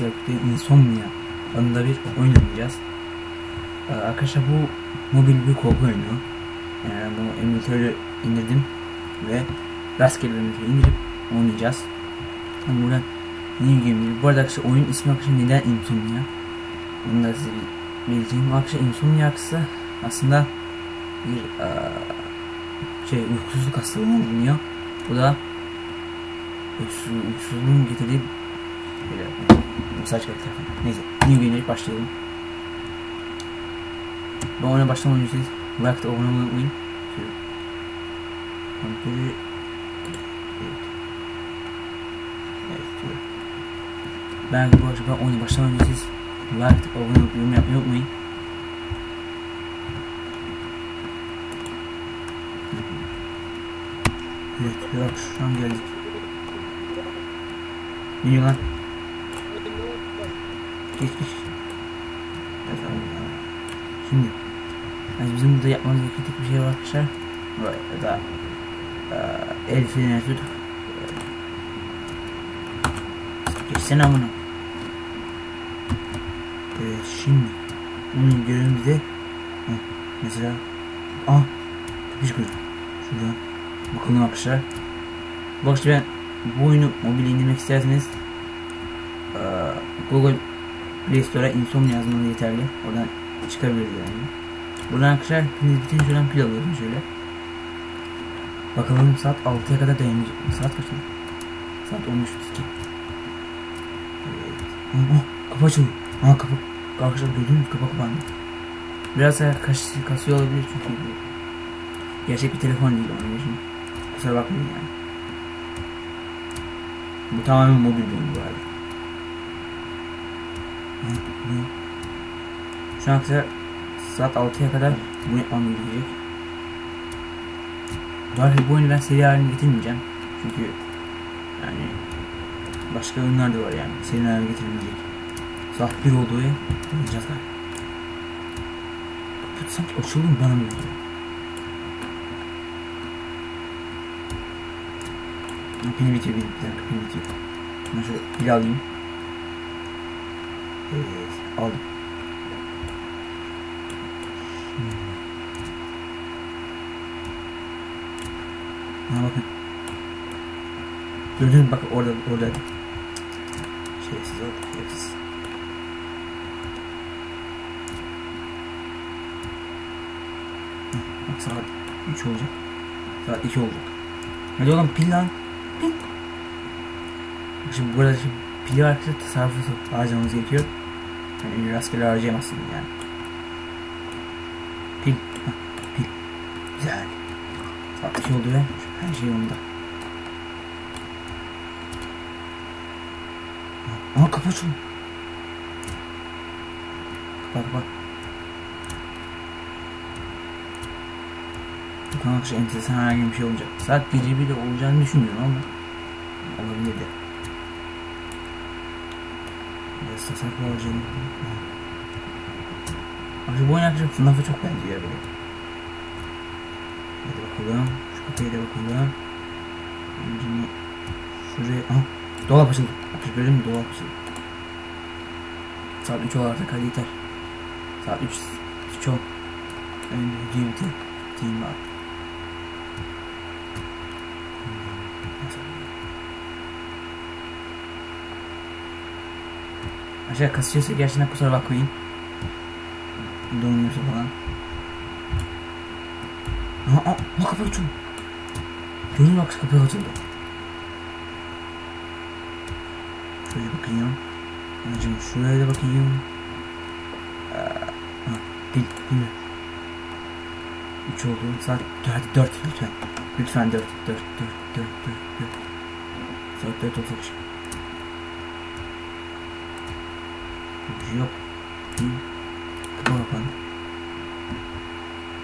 Epic Insomnia adında bir oynayacağız. Ee, arkadaşlar bu mobil bir korku oyunu. Yani bu emülatörü indirdim ve rastgele bir emülatörü indirip oynayacağız. Buradan New Game diyor. Bu arada arkadaşlar oyun ismi arkadaşlar neden Insomnia? Onu da size belirteyim. Arkadaşlar Insomnia arkası aslında bir eee, şey uykusuzluk hastalığına deniyor. Bu da uykusuz, uykusuzluğun getirdiği böyle mesaj kaldı. Neyse New Game'e başlayalım. Bu oyuna başlamadan önce like abone olmayı unutmayın. Diyor. Ben bu arada oyuna başlamadan önce like abone olup yorum yapmayı unutmayın. Evet, yok şu an geldik. Diyor lan? Geç geç. Ya tamam ya. Şimdi yani bizim burada yapmamız gereken tek bir şey var arkadaşlar. Böyle da eee, el freni tut. Geçsene amına. Evet şimdi onun görevimizde mesela ah kapış kırdım. Şuradan bakalım arkadaşlar. Bak işte ben bu oyunu mobil indirmek isterseniz eee, Google Play Store'a Insomnia yazmanız yeterli. Oradan çıkabilir yani. Buradan arkadaşlar bitince şuradan pil alıyorum şöyle. Bakalım saat 6'ya kadar dayanacak. Saat kaç? lan? Saat 13.32. Evet. Aa, aa, kapı açıldı. Aa kapı. Arkadaşlar gördünüz mü? Kapı kapandı. Biraz kaş, kasıyor olabilir çünkü gerçek bir telefon değil onun için. Kusura bakmayın yani. Bu tamamen mobil bir bu arada. Şu an saat 6'ya kadar bunu yapmam gerekecek. Arada bu oyunu ben seri haline getirmeyeceğim. Çünkü yani başka oyunlar da var yani seri haline getirebilecek. Saat 1 olduğu ya. Oynayacağız galiba. Kapı sanki açıldı mı bana mı geliyor? Ha, Pili bitiyor, bir dakika pil bitiyor. Ben şöyle pil alayım. Evet, aldım. Ha bakın. Mü? Bak orada, orada. Şerefsiz oldu. Heh, Bak saat 3 olacak. Saat 2 olacak. Hadi oğlum pil lan. Pil. Şimdi burada şimdi var arkadaşlar tasarrufu harcamamız gerekiyor. Yani rastgele harcayamazsın yani. Pil. Pil. Güzel. Saat 2 oldu ve her şey yolunda. Aa kapı açıldı. Bak bak. Bakalım arkadaşlar enteresan herhangi bir şey olacak. Saat gece bir de olacağını düşünmüyorum ama olabilir de. Biraz tasarruf olacağını. Arkadaşlar bu arkadaşlar FNAF'a çok benziyor böyle. Hadi bakalım. Şu kapıya da bakalım. Şimdi şuraya... Aha dolap açıldı. Arkadaşlar gördün mü dolap açıldı. Saat 3 olarak hadi yeter. Saat 3 3 ol. Ben videoyu bitir. Bitireyim Aşağı kasıyorsa gerçekten kusura bakmayın. Donuyorsa falan. Aa, aa, aa kapı açıldı. Mü bak kapı açıldı. Şöyle bakayım. Anacım şuraya da bakayım. Ha, pil, pil. 3 oldu. Saat hadi 4 lütfen. Lütfen 4, 4, 4, 4, 4, 4. Saat 4 olacak. Bir yok. Pil. Kapı kapandı.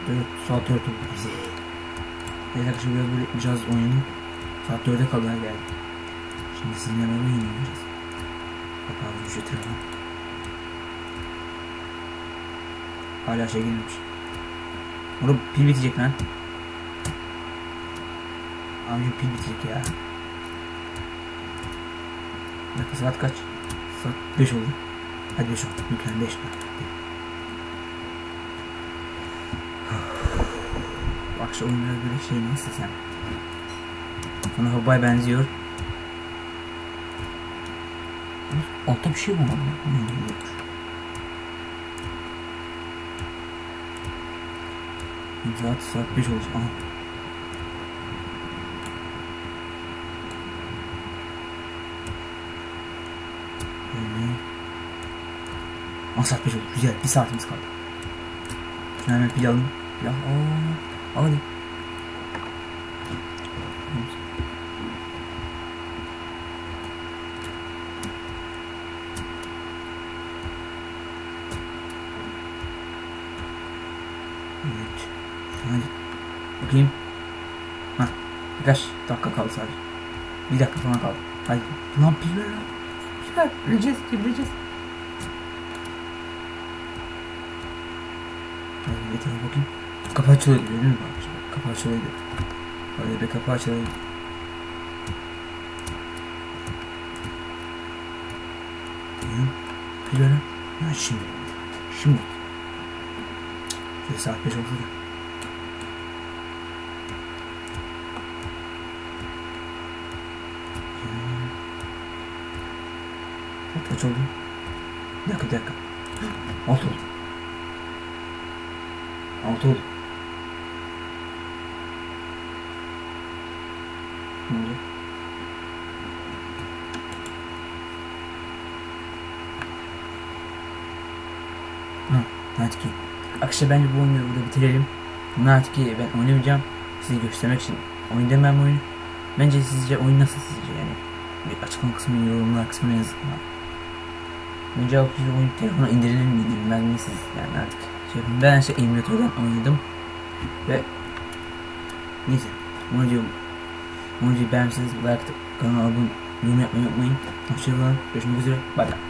4, saat 4 oldu. Güzel. Evet arkadaşlar biraz böyle biraz oynayalım. Saat 4'e kadar geldi. Şimdi sizinle beraber oynayacağız. Bakalım ücreti ne? Hala şey gelmemiş. Orada pil bitecek lan. Abicim pil bitecek ya. Bir dakika saat kaç? Saat 5 oldu. Hadi 5 oldu. Mükemmel 5 Bak şu oyunlara göre şey nasıl sen? Bana Hobba'ya benziyor. Altta bir şey var. Oluyor? Saat saat 5 olacak. Aha. Böyle. Saat 5 oldu. Güzel. Bir saatimiz kaldı. Şunu hemen pil alayım. Ya aa. Al hadi. Evet. Hadi. Bakayım. Hah. Birkaç dakika kaldı sadece. Bir dakika falan kaldı. Hadi. Lan pil ver lan. Pil. Öleceğiz. Öleceğiz. Hadi yeter bakayım. Kapı açılıyor değil mi? Kapı açılıyor. Hadi be kapı açılıyor. Bakayım. Pil ver lan. Ha şimdi. Şimdi. Şöyle saat 5 oldu kaç oldu? Bir dakika bir dakika. Altı oldu. Oldu? Ha, Night King. Akşam bence bu oyunu burada bitirelim. Night King'i ben oynamayacağım. Size göstermek için oynadım ben bu oyunu. Bence sizce oyun nasıl sizce yani? Bir açıklama kısmına yorumlar kısmına yazın. O kişi oyun telefona indirilir mi indirilmez mi siz yani artık şey. Ben şey emülatörden oynadım ve neyse bunu diyorum beğenmişseniz like atıp kanala abone yorum yapmayı unutmayın. Hoşçakalın. Görüşmek üzere. Bay bay.